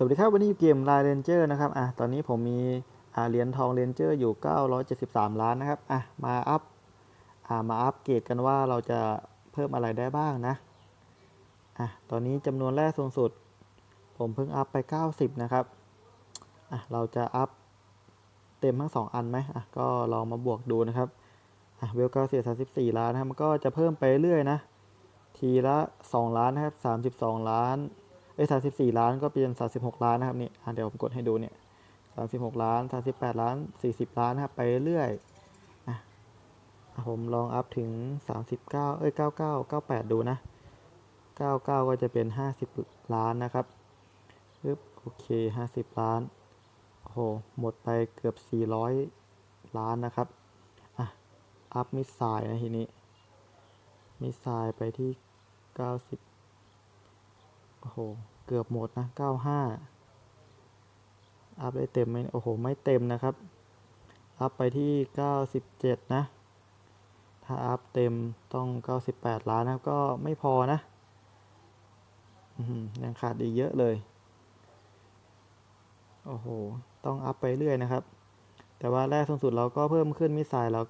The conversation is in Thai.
สวัสดีครับวันนี้อยู่เกมไลน์เรนเจอร์นะครับอะตอนนี้ผมมีอ่าเหรียญทองเรนเจอร์อยู่ 973 ล้านนะครับอะมาอัพอ่ามาอัพเกรดกันว่าเราจะเพิ่มอะไรได้บ้างนะอะตอนนี้จำนวนแรกสูงสุด ผมเพิ่งอัพไป 90 นะครับอะเราจะอัพเต็มทั้ง 2 อันไหมอะก็ลองมาบวกดูนะครับอะเวลเก้าเสีย34ล้านนะครับมันก็จะเพิ่มไปเรื่อยนะทีละ 2 ล้านนะครับ32 ล้าน ไอ้สามสิบสี่ล้านก็เป็นสามสิบหกล้านนะครับนี่เดี๋ยวผมกดให้ดูเนี่ยสามสิบหกล้านสามสิบแปดล้านสี่สิบล้านนะครับไปเรื่อยนะผมลองอัพถึงสามสิบเก้าเอ้ยเก้าเก้าเก้าแปดดูนะเก้าเก้าก็จะเป็นห้าสิบล้านนะครับปึ๊บโอเคห้าสิบล้านโอ้โหหมดไปเกือบสี่ร้อยล้านนะครับอะอัพมิสไซล์นะทีนี้มิสไซล์ไปที่เก้าสิบ โอ้โห เกือบหมดนะ 95 อัพได้เต็มไหมโอ้โห ไม่เต็มนะครับ อัพไปที่ 97 นะ ถ้าอัพเต็มต้อง 98 ล้านนะ ก็ไม่พอนะยังขาดอีกเยอะเลย โอ้โห ต้องอัพไปเรื่อยนะครับ แต่ว่าแรกสูงสุดเราก็เพิ่มขึ้นมิสไซล์เราก็